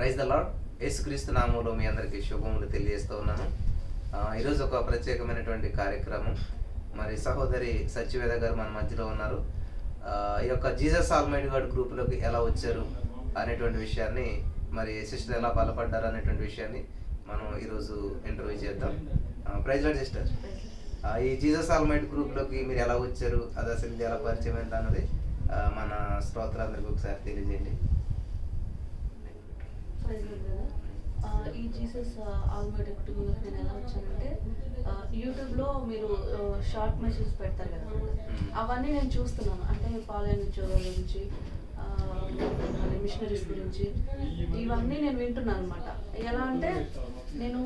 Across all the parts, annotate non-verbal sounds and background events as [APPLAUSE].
Praise the lord యేసుక్రీస్తు నామంలో మీ అందరికీ శుభములు తెలియజేస్తూ ఉన్నాను. ఈరోజు ఒక ప్రత్యేకమైనటువంటి కార్యక్రమం. మరి సహోదరి సత్యవేద గారు మన మధ్యలో ఉన్నారు. ఈ యొక్క జీసస్ ఆల్మైడ్ గాడ్ గ్రూపులోకి ఎలా వచ్చారు అనేటువంటి విషయాన్ని మరి సిస్టర్ ఎలా బలపడ్డారు అనేటువంటి విషయాన్ని మనం ఈరోజు ఇంటర్వ్యూ చేద్దాం. Praise lord sister. ఈ జీసస్ ఆల్మైడ్ గ్రూప్లోకి మీరు ఎలా వచ్చారు? అది అసలు ఇది ఎలా పరిచయం ఎంత అన్నది మన శ్రోతలందరికీ ఒకసారి తెలియజేయండి ప్రైజ్ లార్డ్ బ్రదర్. ఆ, ఈ జీసస్ ఆల్మేట్ కుటుంబంలోకి నేను ఎలా వచ్చానంటే యూట్యూబ్లో మీరు షార్ట్ మెసేజ్ పెడతారు కదా? అవన్నీ నేను చూస్తున్నాను. అంటే పాలైన ఉద్యోగాల గురించి మిషనరీస్ గురించి ఇవన్నీ నేను వింటున్నాను అనమాట ఎలా అంటే నేను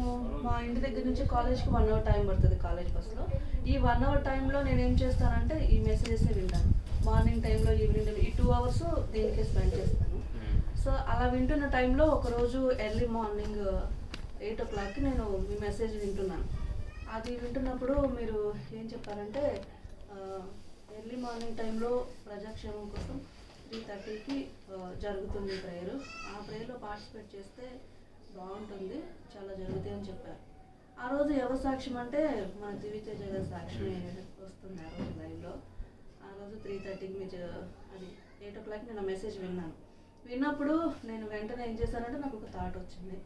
మా ఇంటి దగ్గర నుంచి కాలేజ్కి వన్ అవర్ టైం పడుతుంది కాలేజ్ బస్లో. ఈ వన్ అవర్ టైంలో నేను ఏం చేస్తానంటే ఈ మెసేజెస్ వింటాను. మార్నింగ్ టైంలో ఈవినింగ్ టైంలో ఈ టూ అవర్స్ దీనికే స్పెండ్ చేస్తాను. సో అలా వింటున్న టైంలో ఒకరోజు ఎర్లీ మార్నింగ్ ఎయిట్ ఓ క్లాక్కి నేను మీ మెసేజ్ వింటున్నాను. అది వింటున్నప్పుడు మీరు ఏం చెప్పారంటే ఎర్లీ మార్నింగ్ టైంలో ప్రజాక్షేమం కోసం త్రీ థర్టీకి జరుగుతుంది ప్రేయర్. ఆ ప్రేయర్లో పార్టిసిపేట్ చేస్తే బాగుంటుంది చాలా జరుగుతాయి అని చెప్పారు. ఆ రోజు ఎవరి సాక్ష్యం అంటే మన దివితేజ గారి సాక్ష్యం వస్తుంది ఆ రోజు లైవ్లో. ఆ రోజు త్రీ థర్టీకి మీరు అది ఎయిట్ ఓ క్లాక్ నేను మెసేజ్ విన్నాను. విన్నప్పుడు నేను వెంటనే ఏం చేశానంటే నాకు ఒక థాట్ వచ్చింది.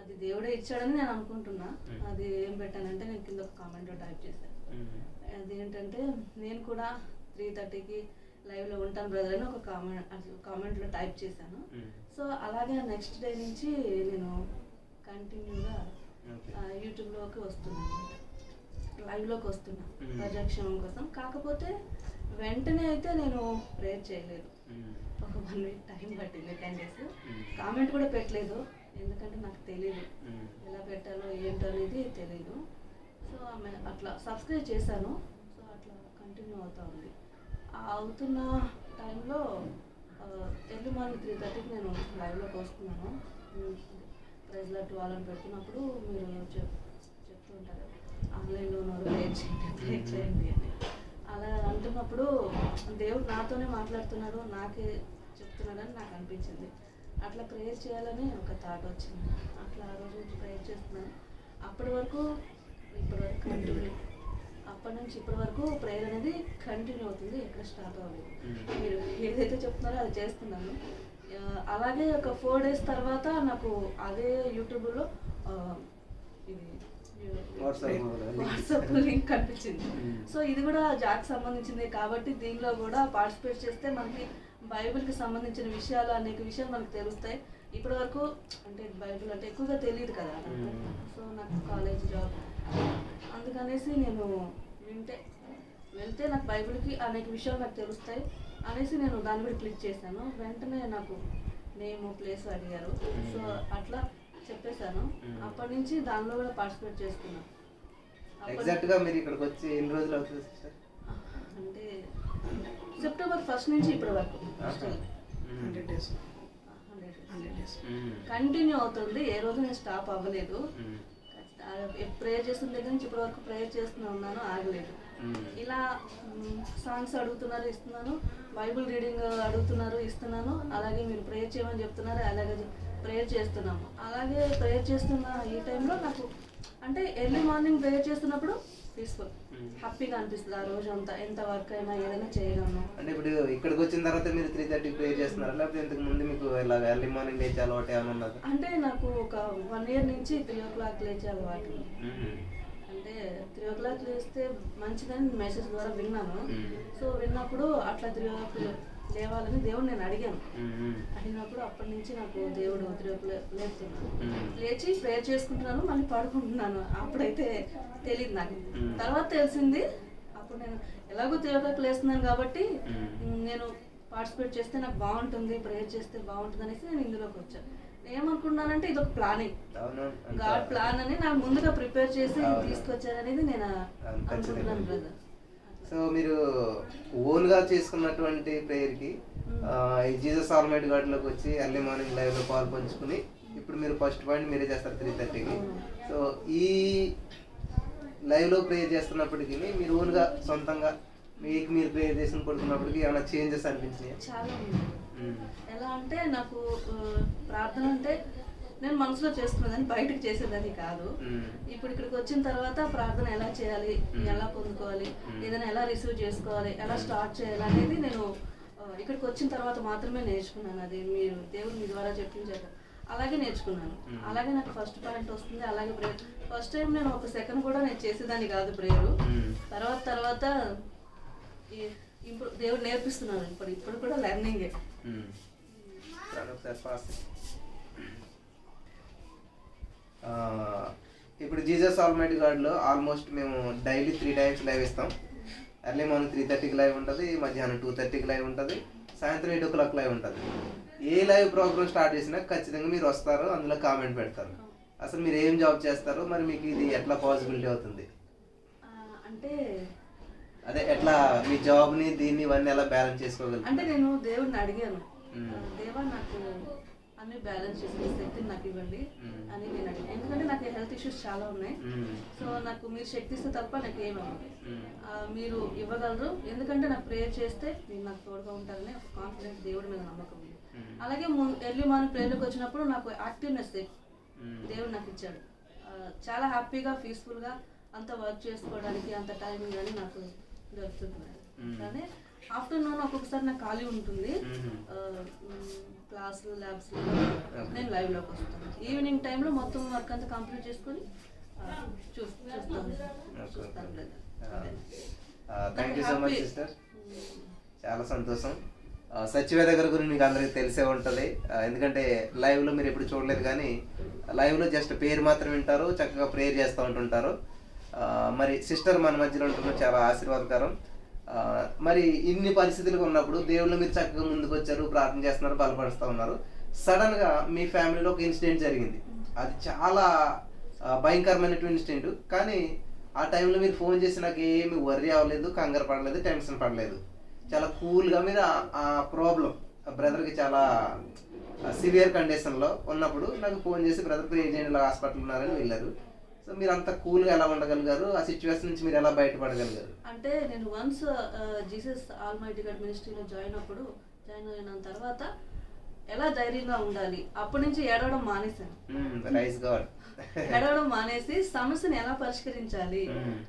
అది దేవుడే ఇచ్చాడని నేను అనుకుంటున్నా. అది ఏం పెట్టానంటే నేను కింద ఒక కామెంట్లో టైప్ చేశాను అది ఏంటంటే నేను కూడా త్రీ థర్టీకి లైవ్లో ఉంటాను బ్రదర్ అని ఒక కామెంట్ కామెంట్లో టైప్ చేశాను. సో అలాగే నెక్స్ట్ డే నుంచి నేను కంటిన్యూగా యూట్యూబ్లోకి వస్తున్నాను. లైవ్లోకి వస్తున్నా. ప్రజాక్షేమం కోసం. కాకపోతే వెంటనే అయితే నేను ప్రేయర్ చేయలేదు. ఒక వన్ వీక్ టైం పట్టింది టెన్ డేస్ కామెంట్ కూడా పెట్టలేదు. ఎందుకంటే నాకు తెలియదు ఎలా పెట్టాలో ఏంటో అనేది తెలియదు సో ఆమె అట్లా సబ్స్క్రైబ్ చేశాను. సో అట్లా కంటిన్యూ అవుతా ఉంది. అవుతున్న టైంలో ఎర్లీ మార్నింగ్ త్రీ థర్టీకి నేను లైవ్లోకి వస్తున్నాను. ప్రైజ్లో ట్వెల్వ్ పెడుతున్నప్పుడు మీరు చెప్ చెప్తూ ఉంటారు ఆన్లైన్లో ఉన్నారు చేయండి అని. అలా అంటున్నప్పుడు దేవుడు నాతోనే మాట్లాడుతున్నాడు. నాకే చెప్తున్నాడని నాకు అనిపించింది. అట్లా ప్రేయర్ చేయాలని ఒక థాట్ వచ్చింది. అట్లా ఆ రోజు నుంచి ప్రేయర్ చేస్తున్నాను. అప్పటి వరకు ఇప్పటి వరకు కంటిన్యూ అప్పటి నుంచి ఇప్పటి వరకు ప్రేయర్ అనేది కంటిన్యూ అవుతుంది. ఎక్కడ స్టాప్ అవ్వలేదు. Mm. మీరు ఏదైతే చెప్తున్నారో అది చేస్తున్నాను. అలాగే ఒక ఫోర్ డేస్ తర్వాత నాకు అదే యూట్యూబ్లో ఇది వాట్సాప్ లింక్ కనిపించింది. Mm. సో ఇది కూడా జాక్ సంబంధించింది కాబట్టి దీనిలో కూడా పార్టిసిపేట్ చేస్తే మనకి బైబిల్కి సంబంధించిన విషయాలు అనేక విషయాలు మనకు తెలుస్తాయి. ఇప్పటి వరకు అంటే బైబిల్ అంటే ఎక్కువగా తెలియదు కదా. సో నాకు కాలేజ్ జాబ్. అందుకనేసి నేను వింటే వెళ్తే నాకు బైబిల్కి అనేక విషయాలు నాకు తెలుస్తాయి. అనేసి నేను దాని మీద క్లిక్ చేశాను. వెంటనే నాకు నేమ్ ప్లేస్ అడిగారు. సో అట్లా చెప్పేశాను. అప్పటి నుంచి దానిలో కూడా పార్టిసిపేట్ చేస్తున్నాను అప్పటి- ఎగ్జాక్ట్గా మీరు ఇక్కడికి వచ్చి ఎన్ని రోజులు అవుతుంది అంటే సెప్టెంబర్ ఫస్ట్ నుంచి ఇప్పటి వరకు hundred days hundred days continue అవుతుంది. ఏ రోజు నేను స్టాప్ అవ్వలేదు. ప్రేయర్ చేస్తున్న దగ్గర నుంచి ఇప్పటి వరకు ప్రేయర్ చేస్తూనే ఉన్నాను ఆగలేదు. ఇలా సాంగ్స్ అడుగుతున్నారు ఇస్తున్నాను. బైబిల్ రీడింగ్ అడుగుతున్నారు ఇస్తున్నాను. అలాగే మీరు ప్రేయర్ చేయమని చెప్తున్నారు అలాగే ప్రేయర్ చేస్తున్నాము. అలాగే ప్రేయర్ చేస్తున్న ఈ టైంలో నాకు అంటే ఎర్లీ మార్నింగ్ ప్రేయర్ చేస్తున్నప్పుడు పీస్ఫుల్ హ్యాపీగా అనిపిస్తుంది ఆ రోజు అంతా. ఎంత వర్క్ అయినా ఏదైనా చేయగలను. అంటే ఇప్పుడు ఇక్కడికి వచ్చిన తర్వాత మీరు త్రీ థర్టీ ప్రే చేస్తున్నారా? లేకపోతే ఇంతకు ముందు మీకు ఇలా ఎర్లీ మార్నింగ్ లేచి అలవాటు ఏమైనా ఉన్నదా అంటే నాకు ఒక వన్ ఇయర్ నుంచి త్రీ ఓ క్లాక్ లేచే అలవాటు. అంటే త్రీ ఓ క్లాక్ లేస్తే మంచిదని మెసేజ్ ద్వారా విన్నాను. సో విన్నప్పుడు అట్లా త్రీ ఓ క్లాక్ లేవాలని దేవుడు నేను అడిగాను. అడిగినప్పుడు అప్పటి నుంచి నాకు దేవుడు క్లాక్ లేపుతున్నాను. లేచి ప్రేయర్ చేసుకుంటున్నాను మళ్ళీ పడుకుంటున్నాను. అప్పుడైతే తెలియదు నాకు. తర్వాత తెలిసింది అప్పుడు నేను ఎలాగో క్లాక్ లేస్తున్నాను కాబట్టి నేను పార్టిసిపేట్ చేస్తే నాకు బాగుంటుంది ప్రేయర్ చేస్తే బాగుంటుంది అనేసి నేను ఇందులోకి వచ్చాను నేను ఏమనుకున్నానంటే ఇది ఒక ప్లానింగ్ గాడ్ ప్లాన్ అని నాకు ముందుగా ప్రిపేర్ చేసి. తీసుకొచ్చారనేది నేను. అనుకుంటున్నాను బ్రదర్ సో మీరు ఓన్గా చేసుకున్నటువంటి ప్రేయర్కి మ్మ్. ఆ, ఈ జీసస్ ఆల్మైట్ గార్డ్లోకి వచ్చి ఎర్లీ మార్నింగ్ లైవ్లో పాలు పంచుకుని ఇప్పుడు మీరు ఫస్ట్ పాయింట్ మీరే చేస్తారు త్రీ థర్టీకి. సో ఈ లైవ్లో ప్రేయర్ చేస్తున్నప్పటికీ మీరు ఓన్గా సొంతంగా మీకు మీరు ప్రేయర్ చేసిన పడుతున్నప్పటికీ ఏమైనా చేంజెస్ అనిపించినాయి చాలా ఎలా అంటే నాకు ప్రార్థన అంటే నేను మనసులో చేసుకునేదాన్ని బయటకు చేసేదాన్ని కాదు. ఇప్పుడు ఇక్కడికి వచ్చిన తర్వాత ప్రార్థన ఎలా చేయాలి. ఎలా పొందుకోవాలి. ఏదైనా ఎలా రిసీవ్ చేసుకోవాలి? ఎలా స్టార్ట్ చేయాలి అనేది నేను ఇక్కడికి వచ్చిన తర్వాత మాత్రమే నేర్చుకున్నాను. అది మీరు దేవుడు మీ ద్వారా చెప్పించారు అలాగే నేర్చుకున్నాను. అలాగే నాకు ఫస్ట్ పాయింట్ వస్తుంది. అలాగే ప్రేయర్ ఫస్ట్ టైం నేను ఒక సెకండ్ కూడా నేను చేసేదాన్ని కాదు ప్రేయర్. తర్వాత తర్వాత ఇప్పుడు దేవుడు నేర్పిస్తున్నాను ఇప్పుడు ఇప్పుడు కూడా లెర్నింగే ఇప్పుడు జీసస్ ఆల్మైటీ గార్డ్లో ఆల్మోస్ట్ మేము డైలీ త్రీ టైమ్స్ లైవ్ ఇస్తాం. ఎర్లీ మార్నింగ్ త్రీ థర్టీకి లైవ్ ఉంటుంది మధ్యాహ్నం టూ థర్టీకి లైవ్ ఉంటుంది సాయంత్రం ఎయిట్ ఓ క్లాక్ లైవ్ ఉంటుంది. ఏ లైవ్ ప్రోగ్రామ్ స్టార్ట్ చేసినా ఖచ్చితంగా మీరు వస్తారు అందులో కామెంట్ పెడతారు. అసలు మీరు ఏం జాబ్ చేస్తారు మరి మీకు ఇది ఎట్లా పాసిబిలిటీ అవుతుంది? అంటే అదే ఎట్లా మీ జాబ్ని దీన్ని ఇవన్నీ ఎలా బ్యాలెన్స్ చేసుకోగలుగుతారు? అంటే నేను దేవుడిని అడిగాను. దేవా నాకు అన్ని బ్యాలెన్స్ చేసుకునే శక్తిని నాకు ఇవ్వండి. అని నేను అడిగాను ఎందుకంటే నాకు హెల్త్ ఇష్యూస్ చాలా ఉన్నాయి. సో నాకు మీరు శక్తి ఇస్తే తప్ప నాకు ఏమవ్వదు మీరు ఇవ్వగలరు ఎందుకంటే నాకు ప్రేయర్ చేస్తే మీరు నాకు తోడుగా ఉంటారని ఒక కాన్ఫిడెన్స్ దేవుడి మీద నమ్మకం ఉంది. అలాగే ఎర్లీ మార్నింగ్ ప్రేయర్కి వచ్చినప్పుడు నాకు యాక్టివ్నెస్. దేవుడు నాకు ఇచ్చాడు చాలా హ్యాపీగా పీస్ఫుల్గా అంత వర్క్ చేసుకోవడానికి అంత టైమింగ్ కానీ నాకు దొరుకుతుంది. కానీ ఆఫ్టర్నూన్ ఒక్కొక్కసారి నాకు ఖాళీ ఉంటుంది. క్లాసులు ల్యాబ్స్ నేను లైవ్లోకి వస్తాను ఈవినింగ్ టైంలో మొత్తం వర్క్ అంతా కంప్లీట్ చేసుకొని. Thank you so much. Sister. చాలా సంతోషం. ఆ, సత్యవేద గారి గురించి మీకు అందరికీ తెలిసే ఉంటుంది. ఎందుకంటే లైవ్లో మీరు ఎప్పుడు చూడలేదు కానీ లైవ్లో జస్ట్ పేరు మాత్రం వింటారు చక్కగా ప్రేయర్ చేస్తూ ఉంటుంటారు. మరి సిస్టర్ మన మధ్యలో ఉంటున్నారు చాలా ఆశీర్వాదకరం. మరి ఇన్ని పరిస్థితులు ఉన్నప్పుడు దేవుళ్ళు మీరు చక్కగా ముందుకు వచ్చారు ప్రార్థన చేస్తున్నారు బలపరుస్తూ ఉన్నారు. సడన్గా మీ ఫ్యామిలీలో ఒక ఇన్సిడెంట్ జరిగింది. అది చాలా భయంకరమైనటువంటి ఇన్సిడెంట్. కానీ ఆ టైంలో మీరు ఫోన్ చేసి నాకు ఏమి వర్రీ అవ్వలేదు కంగారు పడలేదు టెన్షన్ పడలేదు. చాలా కూల్గా మీరు ఆ- ప్రాబ్లం బ్రదర్కి చాలా సివియర్ కండిషన్లో ఉన్నప్పుడు నాకు ఫోన్ చేసి బ్రదర్ ప్రే చేయండి హాస్పిటల్ ఉన్నారని వెళ్ళారు. సో మీరు అంత కూల్గా ఎలా ఉండగలిగారు? ఆ సిచ్యువేషన్ నుంచి మీరు ఎలా బయటపడగలిగారు? అంటే నేను once Jesus all mighty God మినిస్ట్రీలో జాయిన్ అప్పుడు జాయిన్ అయిన తర్వాత ఎలా ధైర్యంగా ఉండాలి? అప్పటి నుంచి ఏడవడం మానేశాను. Praise God. ఏడవడం మానేసి సమస్యను ఎలా పరిష్కరించాలి.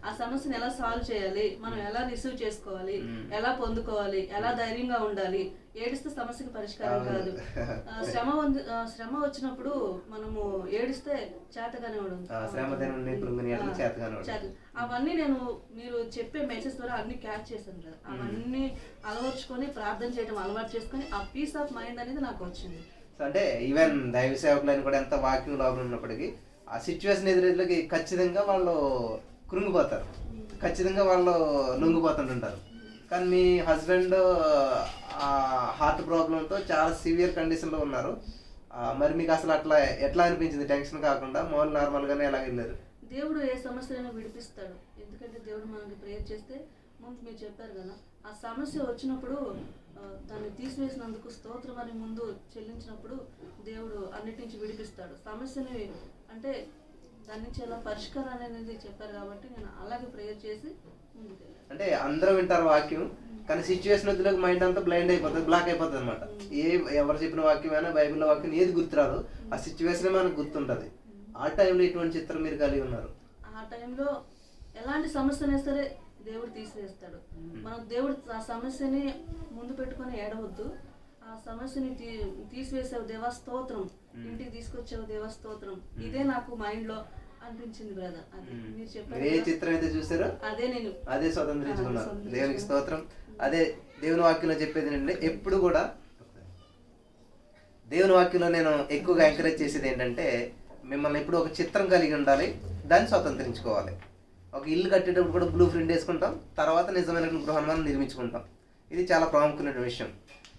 ఆ సమస్యను ఎలా సాల్వ్ చేయాలి? మనం ఎలా రిసీవ్ చేసుకోవాలి. ఎలా పొందుకోవాలి? ఎలా ధైర్యంగా ఉండాలి? ఏడిస్తే సమస్యకి పరిష్కారం. కాదు. శ్రమ శ్రమ వచ్చినప్పుడు మనము ఏడిస్తే చేతగానే ఉండదు అవన్నీ నేను మీరు చెప్పే మెసేజ్ ద్వారా అన్ని క్యాచ్ చేశాను కదా. అవన్నీ అలవర్చుకొని ప్రార్థన చేయడం అలవాటు చేసుకొని ఆ పీస్ ఆఫ్ మైండ్ అనేది నాకు వచ్చింది. అంటే ఈవెన్ దైవ సేవకులని కూడా ఎంత వాకింగ్ లోపల ఉన్నప్పటికీ ఆ సిచ్యువేషన్ ఎదురెదురుకి ఖచ్చితంగా వాళ్ళు కృంగిపోతారు. ఖచ్చితంగా వాళ్ళు లొంగిపోతుంటుంటారు. కానీ మీ హస్బెండ్ హార్ట్ ప్రాబ్లంతో చాలా సివియర్ కండిషన్లో ఉన్నారు. మరి మీకు అసలు అట్లా ఎట్లా అనిపించింది? టెన్షన్ కాకుండా మామూలు నార్మల్గానే ఎలా వెళ్ళారు? దేవుడు ఏ సమస్యలైనా విడిపిస్తాడు. ఎందుకంటే దేవుడు మనకి ప్రేయర్ చేస్తే ముందు మీరు చెప్పారు కదా ఆ సమస్య వచ్చినప్పుడు దాన్ని తీసివేసినందుకు స్తోత్రం అని ముందు చెల్లించినప్పుడు దేవుడు అన్నిటి నుంచి విడిపిస్తాడు. సమస్యని అంటే దాని నుంచి ఎలా పరిష్కారం అనేది చెప్పారు కాబట్టి నేను అలాగే ప్రేయర్ చేసి అంటే అందరూ వింటారు వాక్యం కానీ సిచ్యువేషన్ వద్దులకు మైండ్ అంతా బ్లైండ్ అయిపోతుంది బ్లాక్ అయిపోతుంది అనమాట ఏ ఎవరు చెప్పిన వాక్యం అయినా బైబిల్లో వాక్యం ఏది గుర్తురాదు ఆ సిచ్యువేషన్ మనకు గుర్తుంటది. ఆ టైంలో ఇటువంటి చిత్రం మీరు కలిగి ఉన్నారు? ఆ టైంలో ఎలాంటి సమస్యనే సరే దేవుడు తీసివేస్తాడు. మనం దేవుడు ఆ సమస్యని ముందు పెట్టుకొని ఏడవద్దు. ఆ సమస్యని తీ తీసివేసావు దేవా స్తోత్రం ఇంటికి తీసుకొచ్చావు దేవా స్తోత్రం ఇదే నాకు మైండ్లో అనిపించింది బ్రదర్. అది మీరు చెప్పారు మీరు ఏ చిత్రం అయితే చూసారో అదే నేను అదే స్వతంత్రించుకున్నాను. దేవునికి స్తోత్రం. అదే దేవుని వాక్యంలో చెప్పేది ఏంటంటే ఎప్పుడు కూడా దేవుని వాక్యంలో నేను ఎక్కువగా ఎంకరేజ్ చేసేది ఏంటంటే మిమ్మల్ని ఎప్పుడు ఒక చిత్రం కలిగి ఉండాలి దాన్ని స్వతంత్రించుకోవాలి. ఒక ఇల్లు కట్టేటప్పుడు కూడా బ్లూ ప్రింట్ వేసుకుంటాం. తర్వాత నిజమైన గృహాన్ని మనం నిర్మించుకుంటాం. ఇది చాలా ప్రాముఖ్యమైన విషయం.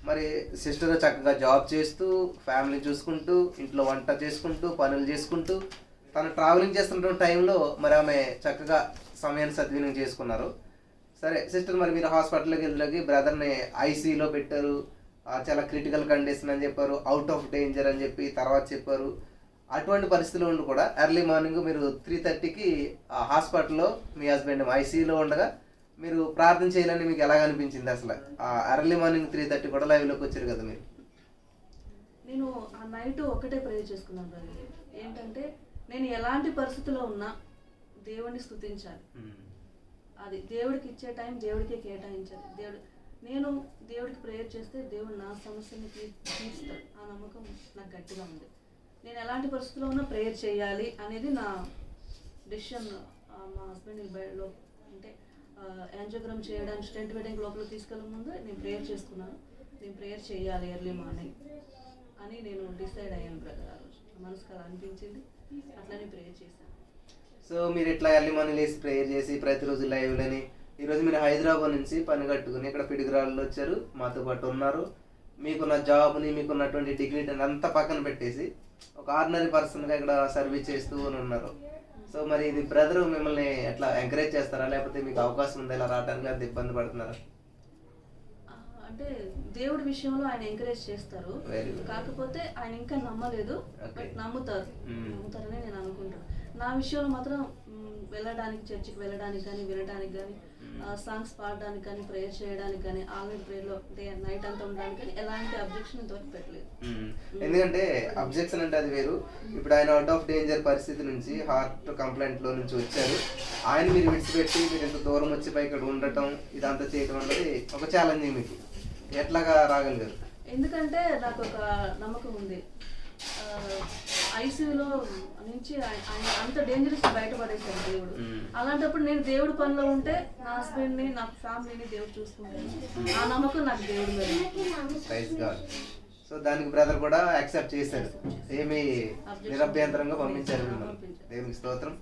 మరి సిస్టర్ చక్కగా జాబ్ చేస్తూ ఫ్యామిలీ చూసుకుంటూ ఇంట్లో వంట చేసుకుంటూ పనులు చేసుకుంటూ తను ట్రావెలింగ్ చేస్తున్న టైంలో మరి ఆమె చక్కగా సమయాన్ని సద్వినియోగం చేసుకున్నారు. సరే సిస్టర్ మరి మీరు హాస్పిటల్కి వెళ్ళి బ్రదర్ని ఐసీలో పెట్టారు. చాలా క్రిటికల్ కండిషన్ అని చెప్పారు. అవుట్ ఆఫ్ డేంజర్ అని చెప్పి తర్వాత చెప్పారు. అటువంటి పరిస్థితుల్లో ఉండి కూడా ఎర్లీ మార్నింగ్ మీరు త్రీ థర్టీకి హాస్పిటల్లో మీ హస్బెండ్ ఐసీలో ఉండగా మీరు ప్రార్థన చేయాలని మీకు ఎలాగ అనిపించింది అసలు? ఆ ఎర్లీ మార్నింగ్ త్రీ థర్టీ కూడా లైవ్లోకి వచ్చారు కదా మీరు? నేను ఆ నైట్ ఒకటే ప్రేయర్ చేసుకున్నాను ఏంటంటే నేను ఎలాంటి పరిస్థితిలో ఉన్నా దేవుడిని స్తుతించాలి ఉమ్. అది దేవుడికి ఇచ్చే టైం దేవుడికే కేటాయించాలి. దేవుడు నేను దేవుడికి ప్రేయర్ చేస్తే దేవుడు నా సమస్యని తీ తీరుస్తాడు. ఆ నమ్మకం నాకు గట్టిగా ఉంది. నేను ఎలాంటి పరిస్థితుల్లో ఉన్నా ప్రేయర్ చేయాలి అనేది నా డిసిషన్ మా హస్బెండ్ బయటలో అంటే యాంజోగ్రామ్ చేయడానికి స్టెంట్ వెడ్డింగ్ లోపల తీసుకెళ్ళే ముందు నేను ప్రేయర్ చేసుకున్నాను. నేను ప్రేయర్ చేయాలి ఎర్లీ మార్నింగ్ అని నేను డిసైడ్ అయ్యాను బ్రదర్ ఆ రోజు. మనసుకు అలా అనిపించింది. అట్లనే ప్రేయర్ చేశాను. సో మీరు ఇట్లా ఎర్లీ మార్నింగ్ లేసి ప్రేయర్ చేసి ప్రతిరోజు లైవ్లని ఈరోజు మీరు హైదరాబాద్ నుంచి పని కట్టుకుని ఇక్కడ పిడుగురాళ్ళు వచ్చారు మాతో పాటు ఉన్నారు. మీకున్న జాబ్ని మీకున్నటువంటి డిగ్నిటీని అంతా పక్కన పెట్టేసి ఒక ఆర్డినరీ పర్సన్గా ఇక్కడ సర్వీస్ చేస్తూ అని ఉన్నారు సో మరి ఇది బ్రదర్ మిమ్మల్ని ఎట్లా ఎంకరేజ్ చేస్తారా లేకపోతే మీకు అవకాశం ఉందా ఇలా రావడానికి లేకపోతే ఇబ్బంది పడుతున్నారా అంటే దేవుడి విషయంలో ఆయన ఎంకరేజ్ చేస్తారు. కాకపోతే ఆయన ఇంకా నమ్మలేదు. బట్ నమ్ముతారు Mm. నమ్ముతారని నేను అనుకుంటాను నా విషయంలో మాత్రం వెళ్ళడానికి చర్చికి వెళ్ళడానికి కానీ వినడానికి కానీ. సాంగ్స్ పాడడానికి కానీ ప్రేయర్ చేయడానికి కానీ ఆల్రెడీ ప్రేయర్లో డే నైట్ అంతా ఉండడానికి కానీ ఎలాంటి అబ్జెక్షన్ ఇంతవరకు పెట్టలేదు. ఎందుకంటే అబ్జెక్షన్ అంటే అది వేరు. ఇప్పుడు ఆయన అవుట్ ఆఫ్ డేంజర్ పరిస్థితి నుంచి హార్ట్ కంప్లైంట్లో నుంచి వచ్చారు. ఆయన మీరు విడిచిపెట్టి మీరు ఇంత దూరం వచ్చి పై ఇక్కడ ఉండటం ఇదంతా చేయడం అన్నది ఒక ఛాలెంజింగ్ మీకు. ఎట్లాగా రాగలిగారు? ఎందుకంటే నాకు ఒక నమ్మకం ఉంది. ఐసీయూలో నుంచి ఆయ- ఆయన అంత డేంజరస్ బయటపడేశారు దేవుడు. అలాంటప్పుడు నేను దేవుడి పనిలో ఉంటే నా హస్బెండ్ని నా ఫ్యామిలీని దేవుడు చూసుకుంటాను ఆ నమ్మకం నాకు దేవుడి మీద సో దానికి బ్రదర్ కూడా యాక్సెప్ట్ చేశారు ఏమి నిరభ్యంతరంగా పంపించారు దేవునికి స్తోత్రం.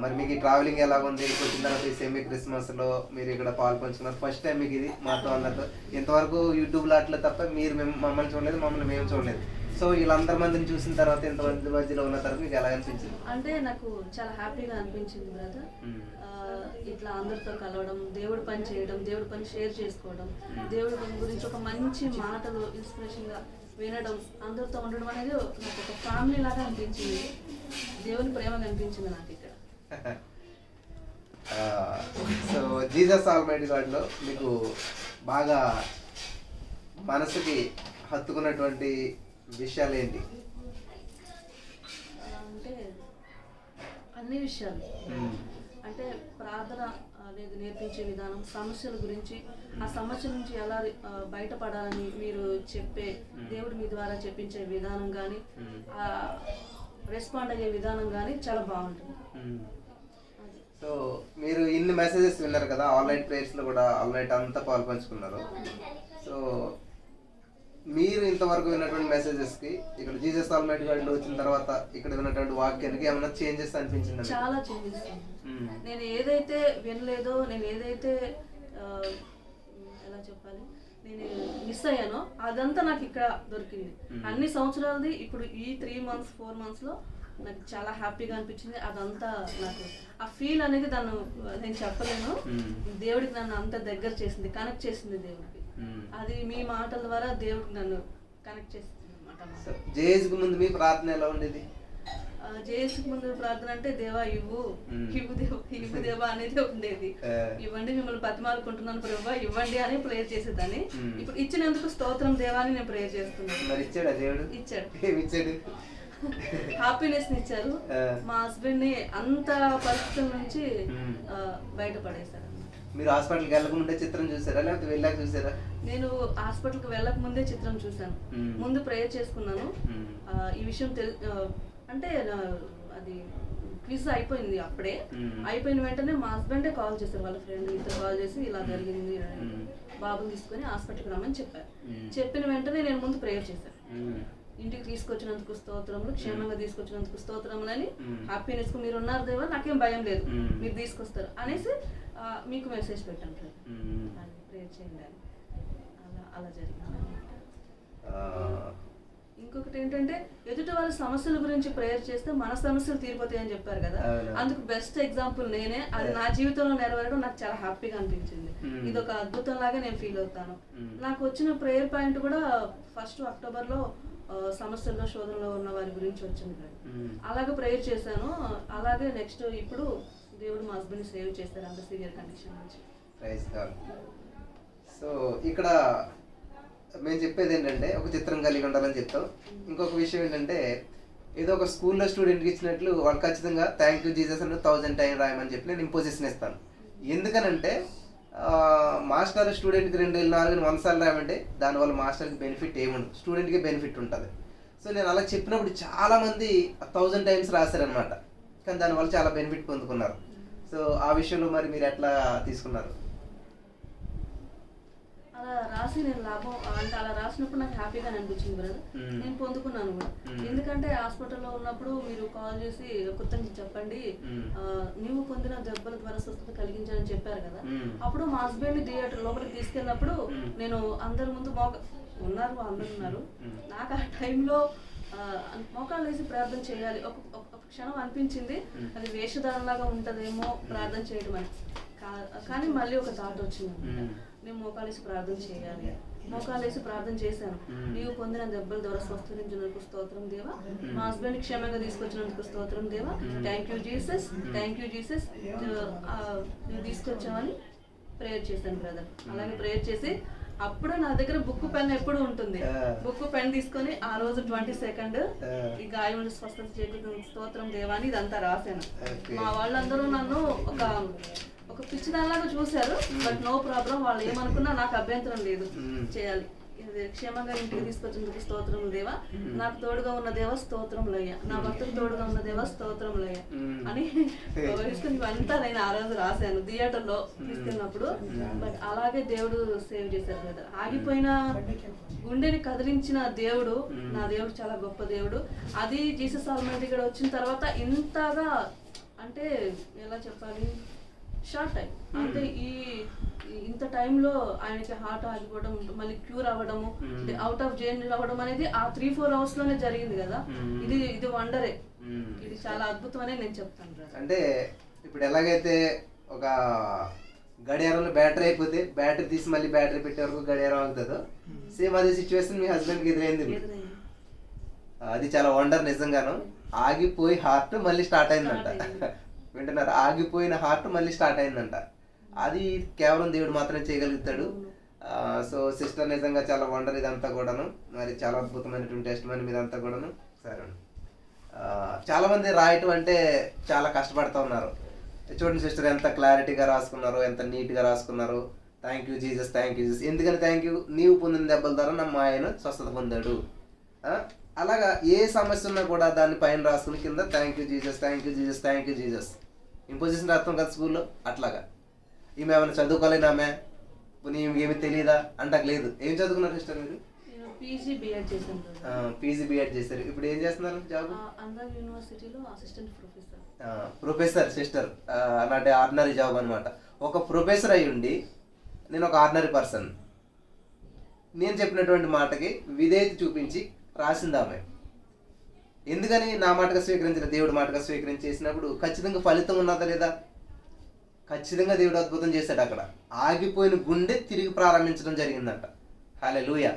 మరి మీకు ట్రావెలింగ్ ఎలా ఉంది? వచ్చిన తర్వాత ఈ సెమీ క్రిస్మస్లో మీరు ఇక్కడ పాలు పంచుకున్నారు. ఫస్ట్ టైం మీకు ఇది మాతో అందరితో ఇంతవరకు యూట్యూబ్లో అట్లా తప్ప మీరు మేము మమ్మల్ని చూడలేదు మమ్మల్ని మేము చూడలేదు. సో వీళ్ళందరి మందిని చూసిన తర్వాత ఇంతమంది మధ్యలో ఉన్న తర్వాత మీకు ఎలా అనిపించింది? అంటే నాకు చాలా హ్యాపీగా అనిపించింది బ్రదర్ మ్మ్. ఇట్లా అందరితో కలవడం దేవుడి పని చేయడం దేవుడి పని షేర్ చేసుకోవడం దేవుడి పని గురించి ఒక మంచి మాటలు ఇన్స్పిరేషన్గా వినడం అందరితో ఉండడం అనేది నాకు ఒక ఫ్యామిలీ లాగా అనిపించింది. దేవుని ప్రేమ అనిపించింది నాకు ఇక్కడ. సో జీసస్ ఆల్మైటీ గాడ్లో మీకు బాగా మనసుకి హత్తుకున్నటువంటి విషయాలు ఏంటి? అంటే అన్ని విషయాలు. అంటే ప్రార్థన అనేది నేర్పించే విధానం సమస్యల గురించి ఆ సమస్య నుంచి ఎలా బయటపడాలని మీరు చెప్పే దేవుడు మీ ద్వారా చెప్పించే విధానం కానీ రెస్పాండ్ అయ్యే విధానం కానీ చాలా బాగుంటుంది. సో మీరు ఇన్ని మెసేజెస్ విన్నారు కదా ఆన్లైన్ ప్రేయర్స్లో కూడా ఆన్లైన్ అంతా పాలు పంచుకున్నారు. సో మీరు ఇంతవరకు విన్నటువంటి మెసేజెస్కి ఇక్కడ జీసస్ ఆల్మైటీ గాడిలో వచ్చిన తర్వాత ఇక్కడ విన్నటువంటి వాక్యానికి ఏమైనా చేంజెస్ అనిపించింది చాలా చేంజెస్ నేను ఏదైతే వినలేదో నేను ఏదైతే ఎలా చెప్పాలి? నేను మిస్ అయ్యానో అదంతా నాకు ఇక్కడ దొరికింది. అన్ని సంవత్సరాలది ఇప్పుడు ఈ త్రీ మంత్స్ ఫోర్ మంత్స్లో నాకు చాలా హ్యాపీగా అనిపించింది. అదంతా నాకు ఆ ఫీల్ అనేది దాన్ని నేను చెప్పలేను. దేవుడికి నన్ను అంత దగ్గర చేసింది కనెక్ట్ చేసింది దేవుడికి. అది మీ మాటల ద్వారా దేవుడికి నన్ను కనెక్ట్ చేసింది అనమాట ముందు మీ ప్రార్థన ఎలా ఉండేది? జేసుకు ముందు ప్రార్థన అంటే దేవా ఇవ్వు. మ్మ్. ఇవ్వు దేవా ఇవ్వు దేవా అనేది ఉండేది. [LAUGHS] ఇవ్వండి మిమ్మల్ని బతిమాలుకుంటున్నాను ప్రభా. ఇవ్వండి అని ప్రేయర్ చేసేదాన్ని. మ్మ్. ఇప్పుడు ఇచ్చినందుకు స్తోత్రం దేవా అని నేను ప్రేయర్ చేస్తున్నాను. మరి ఇచ్చాడా దేవుడు? ఇచ్చాడు. [LAUGHS] హ్యాపీనెస్ [LAUGHS] ఇచ్చారు. మా హస్బెండ్ని అంత పరిస్థితుల నుంచి బయటపడేశారు. మీరు హాస్పిటల్కి వెళ్ళకముందే చిత్రం చూసారా లేకపోతే వెళ్ళాక చూసారా నేను హాస్పిటల్కి వెళ్ళక ముందే చిత్రం చూశాను. ముందు ప్రేయర్ చేసుకున్నాను ఈ విషయం తెల్ అంటే అది క్విజ్ అయిపోయింది అప్పుడే. అయిపోయిన వెంటనే మా హస్బెండే కాల్ చేశారు వాళ్ళ ఫ్రెండ్ ఇద్దరు కాల్ చేసి ఇలా జరిగింది. బాబుని తీసుకొని హాస్పిటల్కి రమ్మని చెప్పారు. చెప్పిన వెంటనే నేను ముందు ప్రేయర్ చేశాను. ఇంటికి తీసుకొచ్చినందుకు స్తోత్రములు క్షేమంగా తీసుకొచ్చినందుకు స్తోత్రములు అని. హ్యాపీనెస్కు మీరు ఉన్నారు దేవా నాకేం భయం లేదు. మీరు తీసుకొస్తారు అనేసి మీకు మెసేజ్ పెట్టాను. ప్రేయర్ చేయండి అలా అలా జరిగింది. ఇంకొకటి ఏంటంటే ఎదుటి వాళ్ళ సమస్యల గురించి ప్రేయర్ చేస్తే మన సమస్యలు తీరిపోతాయి అని చెప్పారు కదా. అందుకు బెస్ట్ ఎగ్జాంపుల్ నేనే. అది నా జీవితంలో నెరవేరడం నాకు చాలా హ్యాపీగా అనిపించింది. ఇది ఒక అద్భుతం లాగా నేను ఫీల్ అవుతాను. నాకు వచ్చిన ప్రేయర్ పాయింట్ కూడా ఫస్ట్ అక్టోబర్లో సమస్యల్లో శోధనలో ఉన్న వారి గురించి వచ్చింది. అలాగే ప్రేయర్ చేశాను. అలాగే నెక్స్ట్ ఇప్పుడు దేవుడు మా హస్బెండ్ సేవ్ చేస్తారు అంత సివియర్ కండిషన్ నుంచి. ప్రైజ్ గాడ్ సో ఇక్కడ మేము చెప్పేది ఏంటంటే ఒక చిత్రం కలిగి ఉండాలని చెప్తాం. ఇంకొక విషయం ఏంటంటే ఏదో ఒక స్కూల్లో స్టూడెంట్కి ఇచ్చినట్లు వాళ్ళు ఖచ్చితంగా థ్యాంక్ యూ జీసస్ అని థౌజండ్ టైం రాయమని చెప్పి నేను ఇంపోజిషన్ ఇస్తాను. ఎందుకనంటే మాస్టర్ స్టూడెంట్కి రెండు వేల నాలుగు వంద సార్లు రాయమంటే దానివల్ల మాస్టర్కి బెనిఫిట్ ఏముండదు. స్టూడెంట్కి బెనిఫిట్ ఉంటుంది. సో నేను అలా చెప్పినప్పుడు చాలామంది థౌజండ్ టైమ్స్ రాశారనమాట కానీ దానివల్ల చాలా బెనిఫిట్ పొందుకున్నారు సో ఆ విషయంలో మరి మీరు ఎట్లా తీసుకున్నారు అలా రాసి నేను లాభం అంటే అలా రాసినప్పుడు నాకు హ్యాపీగా అనిపించింది బ్రదర్. నేను పొందుకున్నాను కూడా. ఎందుకంటే హాస్పిటల్లో ఉన్నప్పుడు మీరు కాల్ చేసి కొత్తగా చెప్పండి మ్మ్. ఆ, నీవు పొందిన దెబ్బల ద్వారా స్వస్థత కలిగించాలని చెప్పారు కదా. అప్పుడు మా హస్బెండ్ థియేటర్ లోపలికి తీసుకెళ్ళినప్పుడు. నేను అందరి ముందు మోక ఉన్నారు అందరు ఉన్నారు. నాకు ఆ టైంలో మోకాళ్ళు వేసి ప్రార్థన చేయాలి. ఒక ఒక- క్షణం అనిపించింది. అది వేషధారణలాగా ఉంటదేమో ప్రార్థన చేయడం అని. కానీ మళ్ళీ ఒక థాట్ వచ్చింది. నేను మోకాలేసి ప్రార్థన చేయాలి. మోకాలేసి ప్రార్థన చేశాను. నీవు పొందిన దెబ్బల ద్వారా స్వస్థరించినందుకు స్తోత్రం దేవా. మా హస్బెండ్ క్షేమంగా తీసుకొచ్చినందుకు స్తోత్రం దేవా. Thank you Jesus thank you Jesus నువ్వు తీసుకొచ్చావని ప్రేయర్ చేశాను బ్రదర్ అలాగే ప్రేయర్ చేసి అప్పుడు నా దగ్గర బుక్ పెన్ ఎప్పుడు ఉంటుంది. బుక్ పెన్ తీసుకొని ఆ రోజు ట్వంటీ సెకండ్. ఈ గాయములు స్వస్థత చేకూరుతున్న స్తోత్రం దేవాని ఇదంతా రాశాను. మా వాళ్ళందరూ నన్ను ఒక ఒక పిచ్చిదానిలాగా చూశారు బట్ నో ప్రాబ్లం వాళ్ళు ఏమనుకున్నా నాకు అభ్యంతరం లేదు. చేయాలి క్షేమంగా ఇంటికి తీసుకొచ్చినందుకు స్తోత్రం దేవా. నాకు తోడుగా ఉన్న దేవా స్తోత్రములయ్యా. నా భక్తులకు తోడుగా ఉన్న దేవా స్తోత్రములయ్యా. అని [LAUGHS] ఇవంతా నేను ఆ రోజు రాశాను థియేటర్లో తీసుకెళ్ళినప్పుడు. బట్ అలాగే దేవుడు సేవ్ చేశారు కదా. ఆగిపోయిన గుండెని కదిలించిన దేవుడు నా దేవుడు చాలా గొప్ప దేవుడు. అది జీసస్ ఆల్మైటీ ఇక్కడ వచ్చిన తర్వాత ఇంతగా అంటే ఎలా చెప్పాలి? Short time. అంటే ఈ- ఇంత టైంలో ఆయనకి హార్ట్ ఆగిపోవడం మళ్ళీ క్యూర్ అవ్వడము. అవుట్ ఆఫ్ జైన్ అవ్వడం అనేది ఆ త్రీ ఫోర్ అవర్స్లోనే జరిగింది కదా. ఇది ఇది వండరే. ఇది చాలా అద్భుతం అనే నేను చెప్తాను. అంటే ఇప్పుడు ఎలాగైతే ఒక గడియారంలో బ్యాటరీ అయిపోతే బ్యాటరీ తీసి మళ్ళీ బ్యాటరీ పెట్టే వరకు గడియారం అవుతుందో సేమ్ అదే సిచ్యువేషన్ మీ హస్బెండ్కి ఎదురైంది. అది చాలా వండర్ నిజంగాను ఆగిపోయి హార్ట్ మళ్ళీ స్టార్ట్ అయిందంట. [LAUGHS] వింటున్నారు ఆగిపోయిన హార్ట్ మళ్ళీ స్టార్ట్ అయిందంట అది కేవలం దేవుడు మాత్రమే చేయగలుగుతాడు. సో సిస్టర్ నిజంగా చాలా వండర్ ఇదంతా కూడాను. మరి చాలా అద్భుతమైనటువంటి టెస్ట్ మనీ మీదంతా కూడాను. సరే చాలా మంది రాయటం అంటే చాలా కష్టపడుతూ ఉన్నారు. చూడండి సిస్టర్ ఎంత క్లారిటీగా రాసుకున్నారు ఎంత నీట్గా రాసుకున్నారు. Thank you Jesus thank you Jesus ఎందుకని థ్యాంక్ యూ నీవు పొందిన దెబ్బల ద్వారా నా మా ఆయన స్వస్థత పొందాడు? అలాగా ఏ సమస్య ఉన్నా కూడా దాన్ని పైన రాసుకుని కింద thank you Jesus thank you Jesus thank you Jesus imposition రాస్తాం కదా స్కూల్లో? అట్లాగా. ఈమె ఏమైనా చదువుకోలేనా ఆమె ఏమి తెలియదా అంటాక లేదు ఏం చదువుకున్నారు సిస్టర్ మీరు? పీజీ బిఎడ్ చేశాను brother. పీజీ బీఎడ్ చేశారు. ఇప్పుడు ఏం చేస్తున్నారు జాబ్? ఆంధ్ర యూనివర్సిటీలో అసిస్టెంట్ ప్రొఫెసర్ ప్రొఫెసర్ సిస్టర్ అలాంటి ఆర్డినరీ జాబ్ అనమాట ఒక ప్రొఫెసర్ అయి ఉండి నేను ఒక ఆర్డినరీ పర్సన్ నేను చెప్పినటువంటి మాటకి విధేయత చూపించి రాసింది ఆమె. ఎందుకని నా మాటగా స్వీకరించిన దేవుడి మాటగా స్వీకరించేసినప్పుడు ఖచ్చితంగా ఫలితం ఉన్నదా లేదా? ఖచ్చితంగా దేవుడు అద్భుతం చేశాడు అక్కడ. ఆగిపోయిన గుండె తిరిగి ప్రారంభించడం జరిగిందంట. హాలే లూయ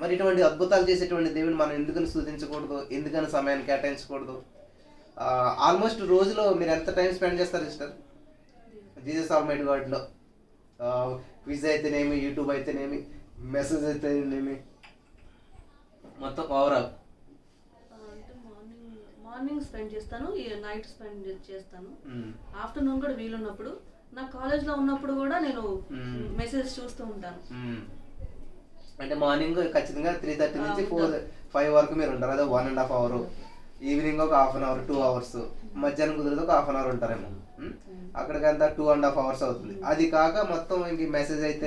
మరి ఇటువంటి అద్భుతాలు చేసేటువంటి దేవుని మనం ఎందుకని స్థుతించకూడదు? ఎందుకని సమయాన్ని కేటాయించకూడదు? ఆల్మోస్ట్ రోజులో మీరు ఎంత టైం స్పెండ్ చేస్తారు సిస్టర్ జీసస్ ఆల్మైట్ గాడ్లో క్విజ్ అయితేనేమి యూట్యూబ్ అయితేనేమి మెసేజ్ అయితేనేమి? మొత్తం ఓవరాల్ మార్నింగ్ స్పెండ్ చేస్తాను నైట్ స్పెండ్ చేస్తాను. ఆఫ్టర్నూన్ కూడా వీలున్నప్పుడు నా కాలేజ్లో ఉన్నప్పుడు కూడా నేను. మెసేజ్ చూస్తూ ఉంటాను. అంటే మార్నింగ్ ఖచ్చితంగా త్రీ థర్టీ నుంచి ఫోర్. ఫైవ్ వరకు మీరు ఉంటారు అదే one and half hour evening ఒక half an hour two hours మధ్యాహ్నం కుదిరితే ఒక హాఫ్ అన్ అవర్ ఉంటారేమో. ఉమ్. అక్కడికంతా టూ అండ్ హాఫ్ అవర్స్ అవుతుంది. అది కాక మొత్తం ఇంక మెసేజ్ అయితే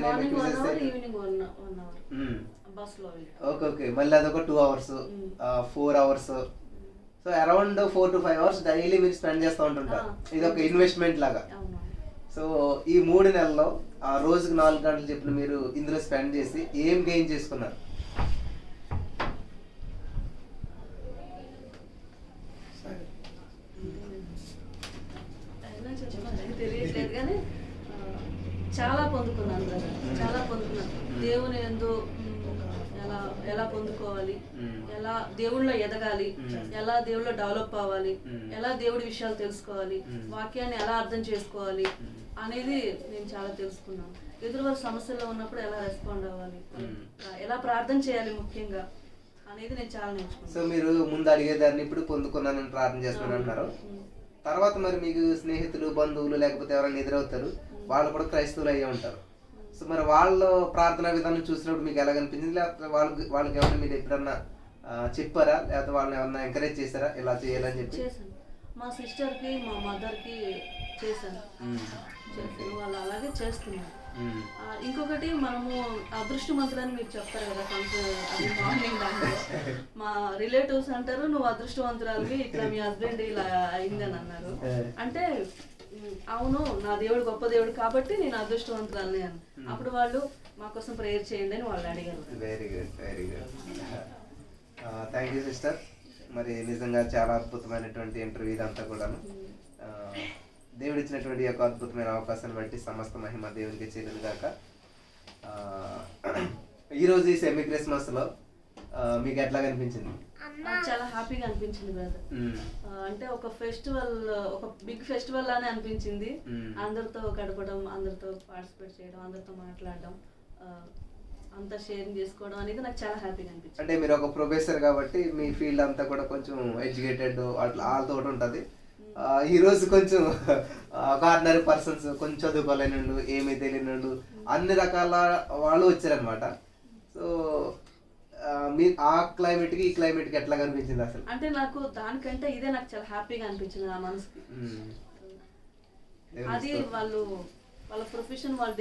ఓకే ఓకే. మళ్ళీ అదొక two hours. Four hours so around four to five hours daily మీరు స్పెండ్ చేస్తూ ఉంటుంటారు. ఇది ఒక ఇన్వెస్ట్మెంట్ లాగా. సో ఈ మూడు నెలల్లో ఆ రోజుకి నాలుగు గంటలు చెప్పిన మీరు ఇందులో స్పెండ్ చేసి ఏం గెయిన్ చేసుకున్నారు? తెలియట్లేదు కానీ చాలా పొందుకున్నాను కదా. చాలా పొందుకున్నాను. దేవుని ఎందు ఎలా ఎలా పొందుకోవాలి. ఎలా దేవుళ్ళో ఎదగాలి. ఎలా దేవుళ్ళో డెవలప్ అవ్వాలి. ఎలా దేవుడి విషయాలు తెలుసుకోవాలి. వాక్యాన్ని ఎలా అర్థం చేసుకోవాలి. అనేది నేను చాలా తెలుసుకున్నాను. ఎదురువారి సమస్యల్లో ఉన్నప్పుడు ఎలా రెస్పాండ్ అవ్వాలి. ఎలా ప్రార్థన చేయాలి ముఖ్యంగా అనేది నేను చాలా నేర్చుకున్నాను. సో మీరు ముందు అడిగేదాన్ని ఇప్పుడు పొందుకున్నానని ప్రార్థన చేస్తున్నాను అంటున్నారు మ్మ్. తర్వాత మరి మీకు స్నేహితులు బంధువులు లేకపోతే ఎవరైనా ఎదురవుతారు వాళ్ళు కూడా క్రైస్తవులు అయ్యే ఉంటారు. సో మరి వాళ్ళ ప్రార్థనా విధానం చూసినప్పుడు మీకు ఎలా కనిపించింది లేకపోతే వాళ్ళకి వాళ్ళకి ఏమైనా మీరు ఎప్పుడన్నా చెప్పారా? లేకపోతే వాళ్ళని ఏమన్నా ఎంకరేజ్ చేశారా? ఇలా చేయాలని చెప్పి? చేశాను. మా సిస్టర్కి మా మదర్కి చేశాను. చేశాను. వాళ్ళు అలాగే చేస్తున్నారు. ఇంకొకటి మనము అదృష్టవంతులని మీరు చెప్తారు కదా కొంచెం అది మార్నింగ్ మా రిలేటివ్స్ అంటారు నువ్వు అదృష్టవంతురాలివి ఇక్కడ మీ హస్బెండ్ ఇలా అయిందని అన్నారు. అంటే అవును నా దేవుడు గొప్ప దేవుడు కాబట్టి నేను అదృష్టవంతురాలని అని అప్పుడు వాళ్ళు మా కోసం ప్రేయర్ చేయండి అని వాళ్ళు అడిగారు. Very good very good thank you sister మరి నిజంగా చాలా అద్భుతమైనటువంటి ఇంటర్వ్యూ ఇదంతా కూడాను. ఆ, దేవుడు ఇచ్చినటువంటి యొక్క అద్భుతమైన అవకాశాన్ని బట్టి సమస్త మహిమ దేవునికి చెల్లింది గాక. ఆ, ఈరోజు ఈ సెమీ క్రిస్మస్లో మీకు ఎట్లా కనిపించింది? చాలా హ్యాపీగా అనిపించింది బ్రదర్. అంటే ఒక ఫెస్టివల్ ఒక బిగ్ ఫెస్టివల్ లానే అనిపించింది. అందరితో గడపడం అందరితో పార్టిసిపేట్ చేయడం అందరితో మాట్లాడడం ఆ, అంతా షేరింగ్ చేసుకోవడం అనేది నాకు చాలా హ్యాపీగా అనిపించింది. అంటే మీరు ఒక ప్రొఫెసర్ కాబట్టి మీ ఫీల్డ్ అంతా కూడా కొంచెం ఎడ్యుకేటెడ్ అట్లా వాళ్ళతో ఉంటుంది. ఈ రోజు కొంచెం కార్నరీ పర్సన్స్ కొంచెం చదువుకోలేని వాళ్ళు ఏమీ తెలియని వాళ్ళు అన్ని రకాల వాళ్ళు వచ్చారనమాట సో మీ ఆ క్లైమేట్కి ఈ క్లైమేట్కి ఎట్లా కనిపించింది అసలు? అంటే నాకు దానికంటే ఇదే నాకు చాలా హ్యాపీగా అనిపించింది నా మనసుకి. అది. వాళ్ళు వాళ్ళ ప్రొఫెషన్ వాళ్ళ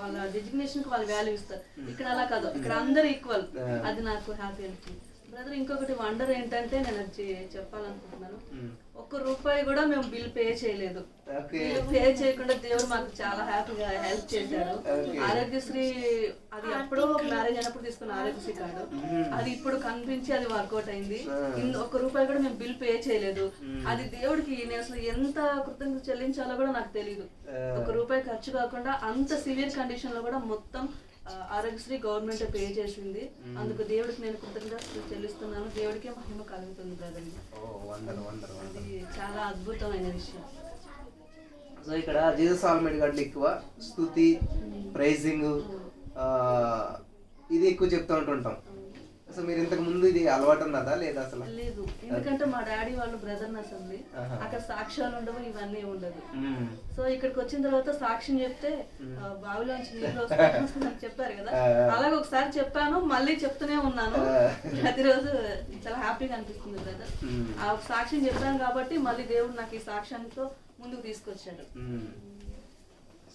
వాళ్ళ డెసిగ్నేషన్కి వాళ్ళు వాల్యూ ఇస్తారు. ఇక్కడ అలా కాదు. ఇక్కడ అందరు ఈక్వల్. అది నాకు హ్యాపీ అనిపించింది బ్రదర్ ఇంకొకటి వండర్ ఏంటంటే నేను అది చెప్పాలనుకుంటున్నాను. ఒక్క రూపాయి కూడా మేము బిల్ పే చేయలేదు బిల్ పే చేయకుండా దేవుడు మాకు చాలా హ్యాపీగా హెల్ప్ చేశాడు Okay. ఆరోగ్యశ్రీ అది అప్పుడు మ్యారేజ్ అయినప్పుడు తీసుకున్న ఆరోగ్యశ్రీ కార్డు. అది ఇప్పుడు కనిపించి అది వర్కౌట్ అయింది ఒక్క రూపాయి కూడా మేము బిల్ పే చేయలేదు. అది దేవుడికి నేను అసలు ఎంత కృతజ్ఞత చెల్లించాలో కూడా నాకు తెలియదు. ఒక రూపాయి ఖర్చు కాకుండా అంత సివియర్ కండిషన్లో కూడా మొత్తం ఆరోగ్యశ్రీ గవర్నమెంట్ పే చేసింది. అందుకు దేవుడికి నేను కృతజ్ఞత చెల్లిస్తున్నాను. దేవుడికే మహిమ కలుగుతుంది వందలు అది చాలా అద్భుతమైన విషయం. సో ఇక్కడ జీసస్ ఆల్మేట్ గడ్లు ఎక్కువ స్థుతి ప్రైజింగ్ ఇది ఎక్కువ చెప్తూ ఉంటుంటాం. సో మీరు ఇంతకు ముందు ఇది అలవాటు ఉన్నదా లేదా అసలు లేదు ఎందుకంటే మా డాడీ వాళ్ళు బ్రదర్ అసలు ఆహా. అక్కడ సాక్ష్యాలు ఉండవు ఇవన్నీ ఉండదు. సో ఇక్కడికి వచ్చిన తర్వాత సాక్ష్యం చెప్తే బావిలోంచి నీళ్ళు వస్తాయని చెప్పారు కదా. అలాగే ఒకసారి చెప్పాను మళ్ళీ చెప్తూనే ఉన్నాను. ప్రతిరోజు చాలా హ్యాపీగా అనిపిస్తుంది బ్రదర్. ఆ సాక్ష్యం చెప్పాను కాబట్టి మళ్ళీ దేవుడు నాకు ఈ సాక్ష్యంతో ముందుకు తీసుకొచ్చాడు.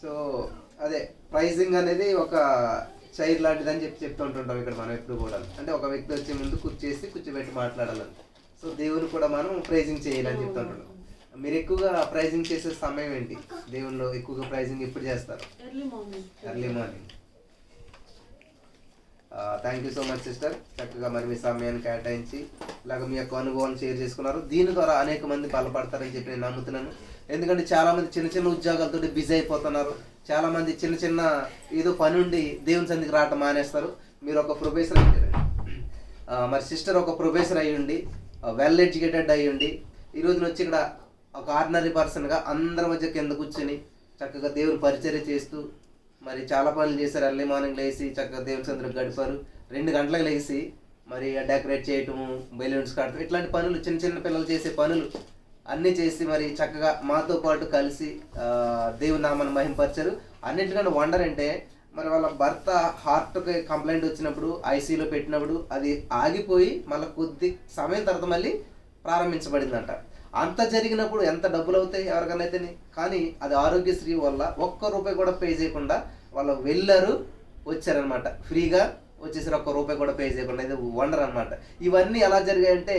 సో అదే ప్రైజింగ్ అనేది ఒక చైర్ లాంటిది అని చెప్పి చెప్తూ ఉంటుంటాం ఇక్కడ మనం ఎప్పుడు కూడా. అంటే ఒక వ్యక్తి వచ్చే ముందు కూర్చేసి కూర్చోబెట్టి మాట్లాడాలని. సో దేవుని కూడా మనం ప్రైజింగ్ చేయాలని చెప్తూ ఉంటున్నాం మీరు ఎక్కువగా ప్రైజింగ్ చేసే సమయం ఏంటి? దేవుళ్ళు ఎక్కువగా ప్రైజింగ్ ఎప్పుడు చేస్తారు? Early morning early morning thank you so much sister చక్కగా మరి మీ సమయాన్ని కేటాయించి ఇలాగ మీ యొక్క అనుభవాన్ని షేర్ చేసుకున్నారు. దీని ద్వారా అనేక మంది బలపడతారని చెప్పి నేను నమ్ముతున్నాను. ఎందుకంటే చాలా మంది చిన్న చిన్న ఉద్యోగాలతో బిజీ అయిపోతున్నారు. చాలా మంది చిన్న చిన్న ఏదో పని ఉండి దేవుని సందికి రావటం మానేస్తారు. మీరు ఒక ప్రొఫెసర్ మరి సిస్టర్ ఒక ప్రొఫెసర్ అయ్యుండి వెల్ ఎడ్యుకేటెడ్ అయ్యుండి ఈరోజు ఈ వచ్చి ఇక్కడ ఒక ఆర్డినరీ పర్సన్గా అందరి మధ్య కింద కూర్చొని చక్కగా దేవుని పరిచర్య చేస్తూ మరి చాలా పనులు చేశారు. ఎర్లీ మార్నింగ్ లేచి చక్కగా దేవుని సందరికి గడిపారు. రెండు గంటలకు లేచి మరి డెకరేట్ చేయటము బెలూన్స్ కట్టడం ఇట్లాంటి పనులు చిన్న చిన్న పిల్లలు చేసే పనులు అన్నీ చేసి మరి చక్కగా మాతో పాటు కలిసి దేవుని నామాన్ని మహింపరిచారు. అన్నింటికన్నా వండర్ అంటే మరి వాళ్ళ భర్త హార్ట్కి కంప్లైంట్ వచ్చినప్పుడు ఐసీలో పెట్టినప్పుడు అది ఆగిపోయి మళ్ళీ కొద్ది సమయం తర్వాత మళ్ళీ ప్రారంభించబడిందంట. అంత జరిగినప్పుడు ఎంత డబ్బులు అవుతాయి ఎవరికైనా అయితే కానీ అది ఆరోగ్యశ్రీ వల్ల ఒక్క రూపాయి కూడా పే చేయకుండా వాళ్ళు వెళ్ళారు వచ్చారనమాట ఫ్రీగా వచ్చేసారు ఒక్క రూపాయి కూడా పే చేయకుండా ఇది వండర్ అనమాట ఇవన్నీ ఎలా జరిగాయంటే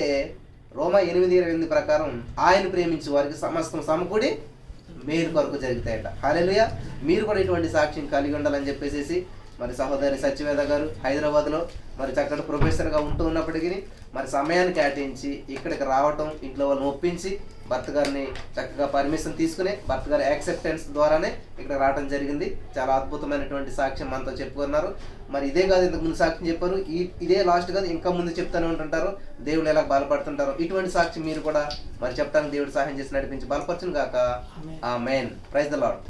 రోమా ఎనిమిది ఇరవై ఎనిమిది ప్రకారం ఆయన ప్రేమించే వారికి సమస్తం సమకూడి మేలు కొరకు జరుగుతాయట. హాలేలుయ మీరు కూడా ఇటువంటి సాక్ష్యం కలిగి ఉండాలని చెప్పేసి మరి సహోదరి సత్యవేద గారు హైదరాబాద్లో మరి చక్కటి ప్రొఫెసర్గా ఉంటూ ఉన్నప్పటికీ మరి సమయాన్ని కేటాయించి ఇక్కడికి రావటం ఇంట్లో వాళ్ళని ఒప్పించి భర్త గారిని చక్కగా పర్మిషన్ తీసుకుని భర్త గారి యాక్సెప్టెన్స్ ద్వారానే ఇక్కడ రావడం జరిగింది. చాలా అద్భుతమైనటువంటి సాక్ష్యం మనతో చెప్పుకున్నారు. మరి ఇదే కాదు ఇంతకు ముందు సాక్ష్యం చెప్పారు. ఈ ఇదే లాస్ట్ కాదు ఇంకా ముందు చెప్తూనే ఉంటుంటారు. దేవుడు ఎలా బలపడుతుంటారు ఇటువంటి సాక్ష్యం మీరు కూడా మరి చెప్పడానికి దేవుడు సహాయం చేసి నడిపించి బలపరచును గాక ఆ మెయిన్ ప్రైజ్ ద లాడ్